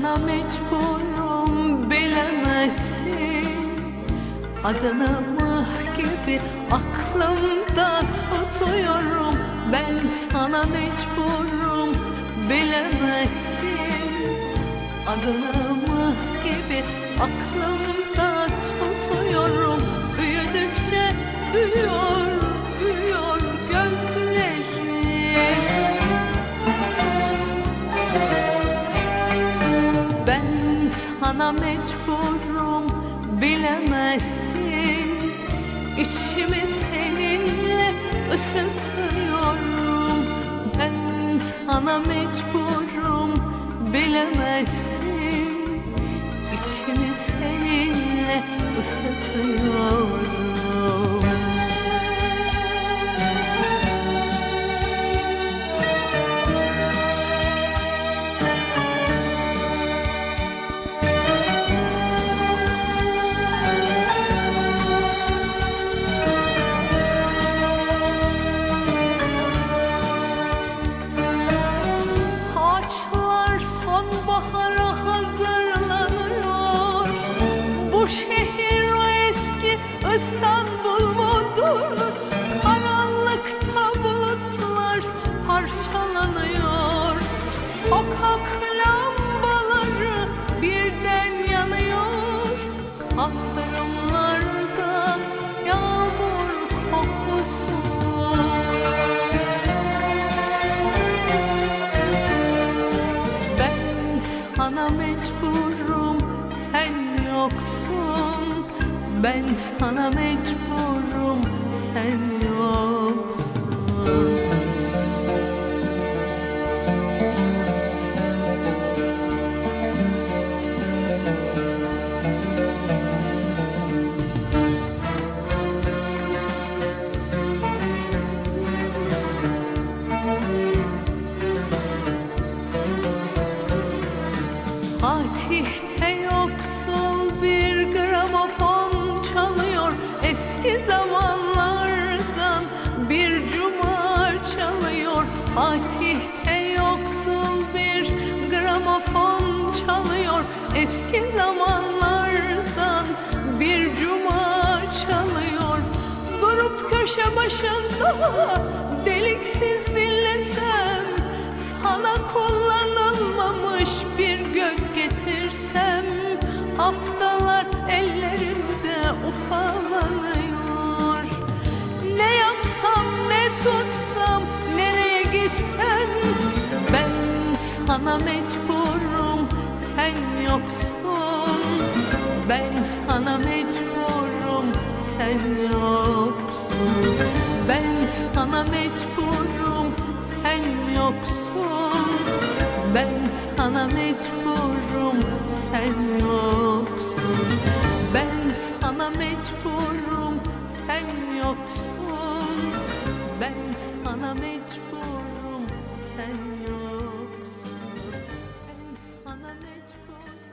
Sana mecburum bilemezsin. Adını mıh gibi aklımda tutuyorum. Ben sana mecburum bilemezsin. Adını mıh gibi aklımda sana mecburum bilemezsin. İçimi seninle ısıtıyorum. Ben sana mecburum bilemezsin. İçimi seninle ısıtıyorum İstanbul mudur? Karanlıkta bulutlar parçalanıyor Sokak lambaları birden yanıyor Kaldırımlarda yağmur kokusu Ben sana mecburum sen yoksun Ben sana mecburum sen yoksun. Fatih'te Fatih'te yoksul bir gramofon çalıyor. Eski zamanlardan bir cuma çalıyor. Durup köşe başında deliksiz dinlesem Sana kullanılmamış bir gök getirsem Haftalar ellerimde ufalanıyor sana mecburum sen yoksun. Ben sana mecburum sen yoksun. Ben sana mecburum sen yoksun. Ben sana mecburum sen yoksun. Ben sana mecburum much you.